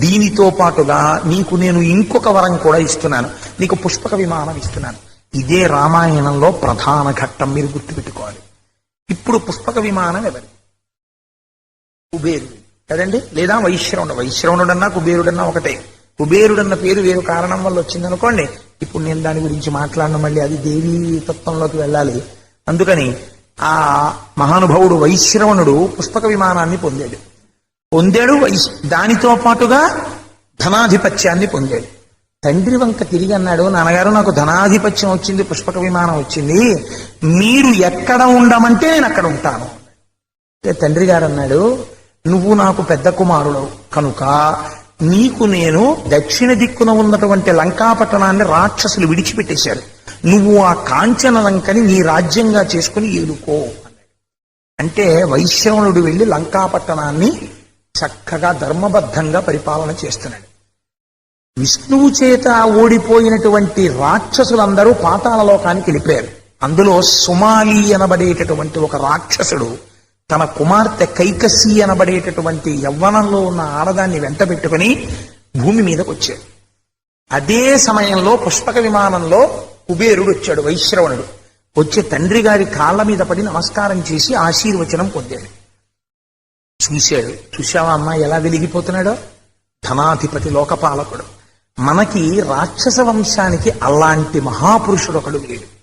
దీనితో పాటుగా నీకు నేను ఇంకొక వరం కూడా ఇస్తున్నాను. నీకు పుష్పక విమానం ఇస్తున్నాను. ఇదే రామాయణంలో ప్రధాన ఘట్టం మీరు గుర్తుపెట్టుకోవాలి. ఇప్పుడు పుష్పక విమానం ఎవరి కుబేరుడు. కదండి? లేదా వైశ్రవణుడు. వైశ్రవణుడన్నా కుబేరుడన్నా ఒకటే. కుబేరుడన్న పేరు వేరు కారణం వల్ల వచ్చింది అనుకోండి ఇప్పుడు నేను దాని గురించి మాట్లాడను మళ్ళీ అది దేవీ తత్వంలోకి వెళ్ళాలి. అందుకని ఆ మహానుభావుడు వైశ్రవణుడు పుష్పక విమానాన్ని పొందాడు. పొందాడు వైశ్ దానితో పాటుగా ధనాధిపత్యాన్ని పొందాడు. తండ్రి వంక తిరిగి అన్నాడు నాన్నగారు నాకు ధనాధిపత్యం వచ్చింది పుష్పక విమానం వచ్చింది. మీరు ఎక్కడ ఉండమంటే నేను అక్కడ ఉంటాను. అంటే తండ్రి గారు అన్నాడు నువ్వు నాకు పెద్ద కుమారుడు కనుక నీకు నేను దక్షిణ దిక్కున ఉన్నటువంటి లంకాపట్టణాన్ని రాక్షసులు విడిచిపెట్టేశారు. నువ్వు ఆ కాంచన లంకని నీ రాజ్యంగా చేసుకుని ఏలుకో అంటే వైశ్రవణుడు వెళ్ళి లంకాపట్టణాన్ని చక్కగా ధర్మబద్ధంగా పరిపాలన చేస్తున్నాడు. విష్ణువు చేత ఓడిపోయినటువంటి రాక్షసులందరూ పాతాళలోకానికి వెళ్ళిపోయారు. అందులో సుమాలి అనబడేటటువంటి ఒక రాక్షసుడు తన కుమార్తె కైకసి అనబడేటటువంటి యవ్వనంలో ఉన్న ఆడదాన్ని వెంట పెట్టుకుని భూమి మీదకు వచ్చాడు. అదే సమయంలో పుష్పక విమానంలో కుబేరుడు వచ్చాడు వైశ్రవణుడు. వచ్చి తండ్రి గారి కాళ్ళ మీద పడి నమస్కారం చేసి ఆశీర్వచనం పొందాడు. చూశాడు. చూశావా అమ్మా ఎలా వెలిగిపోతున్నాడో? ధనాధిపతి లోకపాలకుడు. మనకి రాక్షస వంశానికి అలాంటి మహాపురుషుడు ఒకడు లేడు.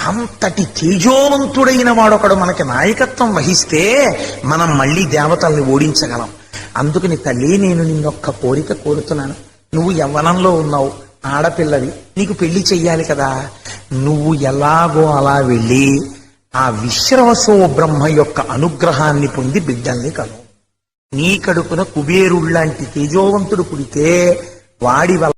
అంతటి తేజోవంతుడైన వాడొకడు మనకి నాయకత్వం వహిస్తే మనం మళ్ళీ దేవతల్ని ఓడించగలం. అందుకని తల్లి నేను నిన్నొక్క కోరిక కోరుతున్నాను. నువ్వు యవ్వనంలో ఉన్నావు ఆడపిల్లవి నీకు పెళ్ళి చెయ్యాలి కదా. నువ్వు ఎలాగో అలా వెళ్ళి ఆ విశ్రవసో బ్రహ్మ యొక్క అనుగ్రహాన్ని పొంది బిడ్డల్ని కను నీ కడుపున కుబేరుళ్ళంటి తేజోవంతుడు పుడితే వాడి వల్ల